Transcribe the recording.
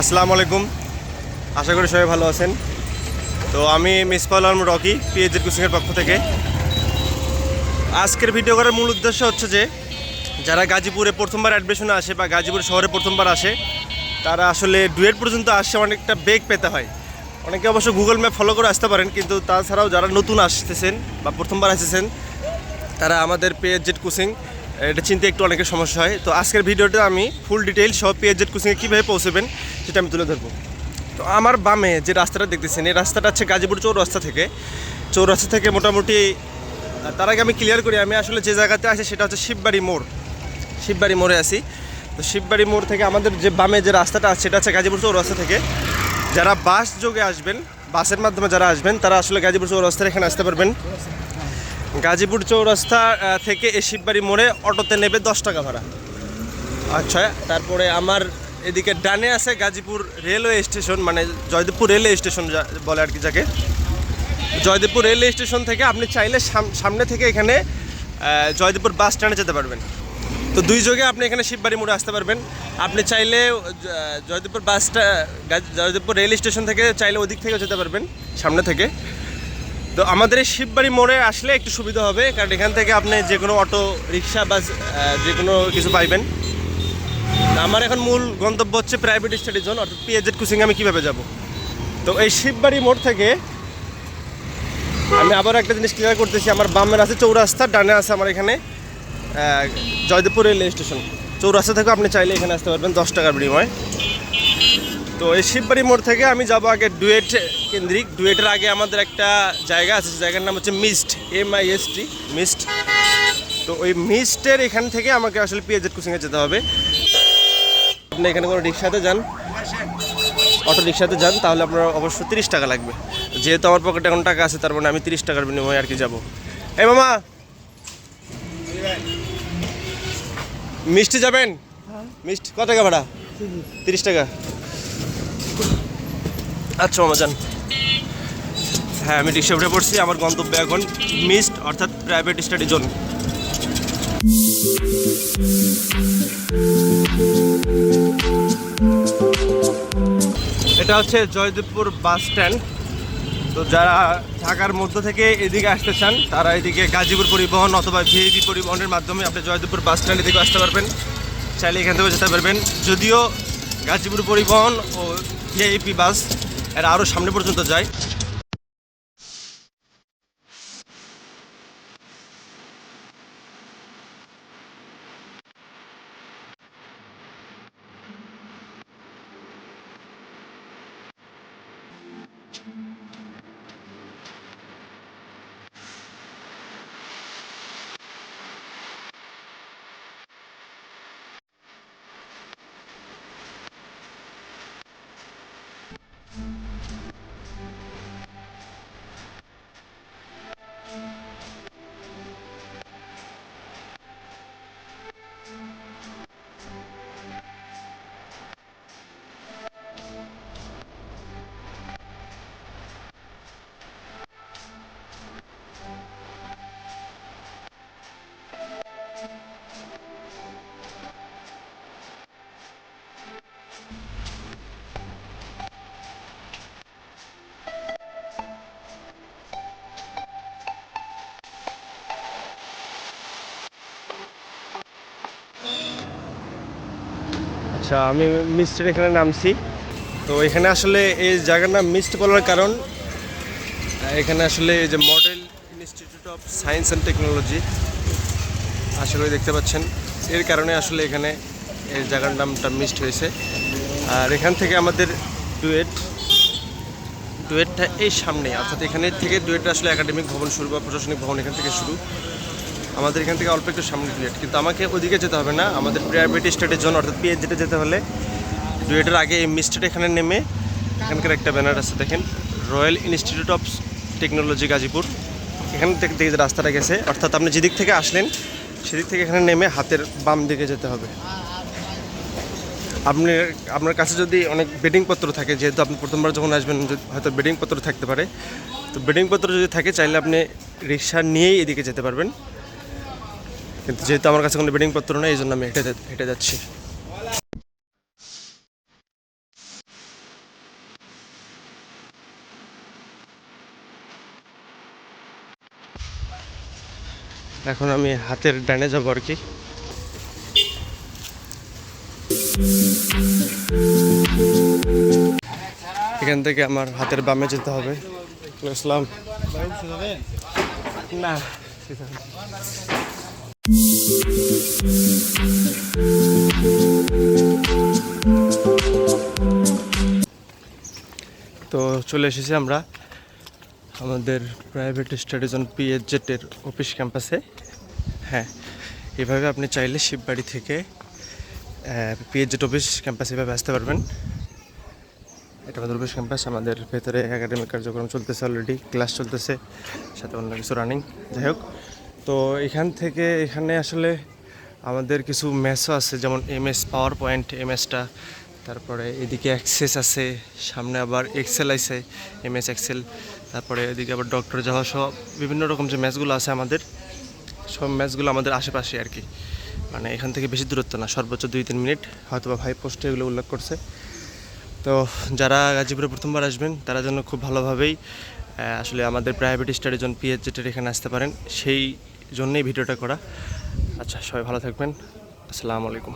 আসসালামু আলাইকুম। আশা করি সবাই ভালো আছেন। তো আমি মিসফাল আলম রকি পিএইচের কোচিংয়ের পক্ষ থেকে। আজকের ভিডিও করার মূল উদ্দেশ্য হচ্ছে যে, যারা গাজীপুরে প্রথমবার অ্যাডমিশনে আসে বা গাজীপুর শহরে প্রথমবার আসে, তারা আসলে ডুয়েট পর্যন্ত আসে অনেকটা বেগ পেতে হয়। অনেকে অবশ্য গুগল ম্যাপ ফলো করে আসতে পারেন, কিন্তু তাছাড়াও যারা নতুন আসতেছেন বা প্রথমবার আসতেছেন, তারা আমাদের পিএইচজেড কোচিং এটা চিনতে একটু অনেকের সমস্যা হয়। তো আজকের ভিডিওটা আমি ফুল ডিটেইল সব পিএইচজেড কোচিংয়ে কীভাবে পৌঁছবেন সেটা আমি তুলে ধরবো। তো আমার বামে যে রাস্তাটা দেখতেছেন, এই রাস্তাটা হচ্ছে গাজীপুর চৌরাস্তা থেকে। চৌরাস্তা থেকে মোটামুটি তার আগে আমি ক্লিয়ার করি, আমি আসলে যে জায়গাতে আছি সেটা হচ্ছে শিববাড়ি মোড়। শিববাড়ি মোড়ে আছি। তো শিববাড়ি মোড় থেকে আমাদের যে বামে যে রাস্তাটা আছে, সেটা হচ্ছে গাজীপুর চৌরাস্তা থেকে। যারা বাস যোগে আসবেন, বাসের মাধ্যমে যারা আসবেন, তারা আসলে গাজীপুর চৌরাস্তার এখানে আসতে পারবেন। গাজীপুর চৌরাস্তা থেকে এই শিববাড়ি মোড়ে অটোতে নেবে দশ টাকা ভাড়া। আচ্ছা তারপরে আমার এদিকে ডানে আছে গাজীপুর রেলওয়ে স্টেশন মানে জয়দেবপুর রেলওয়ে স্টেশন বলে আর কি যাকে। জয়দেবপুর রেলওয়ে স্টেশন থেকে আপনি চাইলে সাম- সামনে থেকে এখানে জয়দেবপুর বাস স্ট্যান্ডে যেতে পারবেন। তো দুই যোগে আপনি এখানে শিববাড়ি মোড়ে আসতে পারবেন। আপনি চাইলে জয়দেবপুর বাসটা জয়দেবপুর রেল স্টেশন থেকে চাইলে ওদিক থেকেও যেতে পারবেন, সামনে থেকে। তো আমাদের এই শিববাড়ি মোড়ে আসলে একটু সুবিধা হবে, কারণ এখান থেকে আপনি যে কোনো অটো, রিক্সা বা যে কোনো কিছু পাইবেন। আমার এখন মূল গন্তব্য হচ্ছে প্রাইভেট স্টাডি জোন অর্থাৎ পিএজেড কোচিং আমি কীভাবে যাব? তো এই শিববাড়ি মোড় থেকে আমি আবার একটা জিনিস ক্লিয়ার করতেছি, আমার বামের আছে চৌরাস্তা, ডানে আছে আমার এখানে জয়দেবপুর রেলওয়ে স্টেশন চৌরাস্তা থেকে আপনি চাইলে এখানে আসতে পারবেন, দশ টাকার বিনিময়ে। তো এই শিববাড়ি মোড় থেকে আমি যাব আগে ডুয়েট কেন্দ্রিক। ডুয়েটের আগে আমাদের একটা জায়গা আছে জায়গার নাম হচ্ছে MIST M I S T MIST তো ওই মিস্টের এখান থেকে আমাকে আসলে পিএজেড কোচিংয়ে যেতে হবে। আপনি এখানে কোনো রিক্সাতে যান, অটো রিক্সাতে যান, তাহলে আপনার অবশ্যই তিরিশ টাকা লাগবে। যেহেতু আমার পকেটে এখন টাকা আছে, তার মানে আমি তিরিশ টাকার বিনিময়ে আর কি যাব। এ মামা! মিষ্টি যাবেন? মিষ্টি, কত টাকা ভাড়া? তিরিশ টাকা। আচ্ছা মামা, যান। হ্যাঁ আমি রিক্সা উঠে পড়ছি, আমার গন্তব্য এখন মিস্ট, অর্থাৎ প্রাইভেট স্টাডি জোন। এটা হচ্ছে জয়দেবপুর বাস স্ট্যান্ড। তো যারা ঢাকার মধ্য থেকে এদিকে আসতে চান, তারা এদিকে গাজীপুর পরিবহন অথবা ভিআইপি পরিবহনের মাধ্যমে আপনি জয়দেবপুর বাস স্ট্যান্ড এদিকে আসতে পারবেন। চাইলে এখান থেকেও যেতে পারবেন। যদিও গাজীপুর পরিবহন ও ভিআইপি বাস এরা আরও সামনে পর্যন্ত যায়। আচ্ছা আমি মিস্টের এখানে নামছি। তো এখানে আসলে এই জায়গার নাম মিস্ট বলার কারণ, এখানে আসলে এই যে model institute of science and technology করি দেখতে পাচ্ছেন, এর কারণে আসলে এখানে এই জায়গার নামটা মিস্ট হয়েছে। আর এখান থেকে আমাদের ডুয়েট ডুয়েটটা এই সামনে অর্থাৎ এখানে থেকে ডুয়েট আসলে একাডেমিক ভবন শুরু বা প্রশাসনিক ভবন এখান থেকে শুরু। আমাদের এখান থেকে অল্প একটু সামনে ডুয়েট কিন্তু আমাকে ওদিকে যেতে হবে না, আমাদের প্রাইভেট স্টেটের জন্য, অর্থাৎ পিএইচডিতে যেতে হলে। ডুয়েটের আগে এই মিস্টেট এখানে নেমে, এখানকার একটা ব্যানার আছে, দেখেন। Royal institute of technology Gazipur. এখান থেকে যে রাস্তাটা গেছে। অর্থাৎ আপনি যেদিক থেকে আসলেন, সেদিক থেকে এখানে নেমে হাতের বাম দিকে যেতে হবে। আপনি, আপনার কাছে যদি অনেক বেডিংপত্র থাকে, যেহেতু আপনি প্রথমবার যখন আসবেন হয়তো বেডিংপত্র থাকতে পারে। তো বেডিংপত্র যদি থাকে, চাইলে আপনি রিক্সা নিয়েই এদিকে যেতে পারবেন। কিন্তু যেহেতু আমার কাছে কোনো বেডিং পত্র নেই এই জন্য আমি হেঁটে হেঁটে যাচ্ছি। এখন আমি হাতের ডানে যাব আর কি। এখান থেকে আমার হাতের বামে যেতে হবে। না। তো চলে এসেছি আমরা আমাদের প্রাইভেট স্টাডিজন পিএইচজেটের অফিস ক্যাম্পাসে হ্যাঁ এভাবে আপনি চাইলে শিববাড়ি থেকে পিএইচজেট অফিস ক্যাম্পাসে এভাবে আসতে পারবেন। এটা আমাদের অফিস ক্যাম্পাস আমাদের ভেতরে একাডেমিক কার্যক্রম চলতেছে অলরেডি ক্লাস চলতেছে, সাথে অন্য কিছু রানিং যাই হোক তো এখান থেকে এখানে আসলে আমাদের কিছু ম্যাচও আছে, যেমন M S PowerPoint M এসটা তারপরে এদিকে অ্যাক্সেস আছে, সামনে আবার এক্সেল আছে এম এস এক্সেল তারপরে এদিকে আবার ডক্টর যাওয়া সহ বিভিন্ন রকম যে ম্যাচগুলো আছে আমাদের, সব ম্যাচগুলো আমাদের আশেপাশে আর কি। মানে এখান থেকে বেশি দূরত্ব না, সর্বোচ্চ দুই তিন মিনিট হয়তো বা ভাই পোস্টে এগুলো উল্লেখ করছে। তো যারা গাজীপুরে প্রথমবার আসবেন, তারা যেন খুব ভালোভাবেই আসলে আমাদের প্রাইভেট স্টাডির জন্য পিএইচজেটের এখানে আসতে পারেন। সেই জন্যই ভিডিওটা করা। আচ্ছা সবাই ভালো থাকবেন। আসসালামু আলাইকুম।